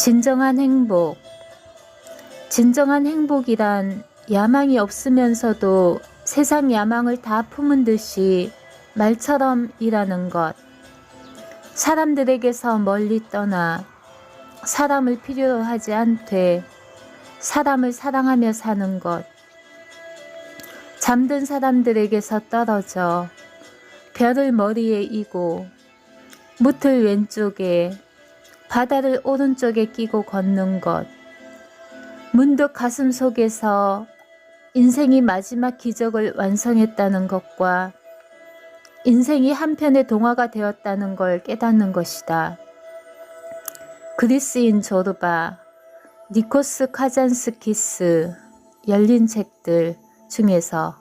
진정한 행복. 진정한 행복이란 야망이 없으면서도 세상 야망을 다 품은 듯이 말처럼 일하는 것. 사람들에게서 멀리 떠나 사람을 필요로 하지 않되 사람을 사랑하며 사는 것. 잠든 사람들에게서 떨어져 별을 머리에 이고 무틀 왼쪽에 바다를 오른쪽에 끼고 걷는 것. 문득 가슴 속에서 인생이 마지막 기적을 완성했다는 것과 인생이 한편의 동화가 되었다는 걸 깨닫는 것이다. 그리스인 조르바, 니코스 카잔스키스, 열린 책들 중에서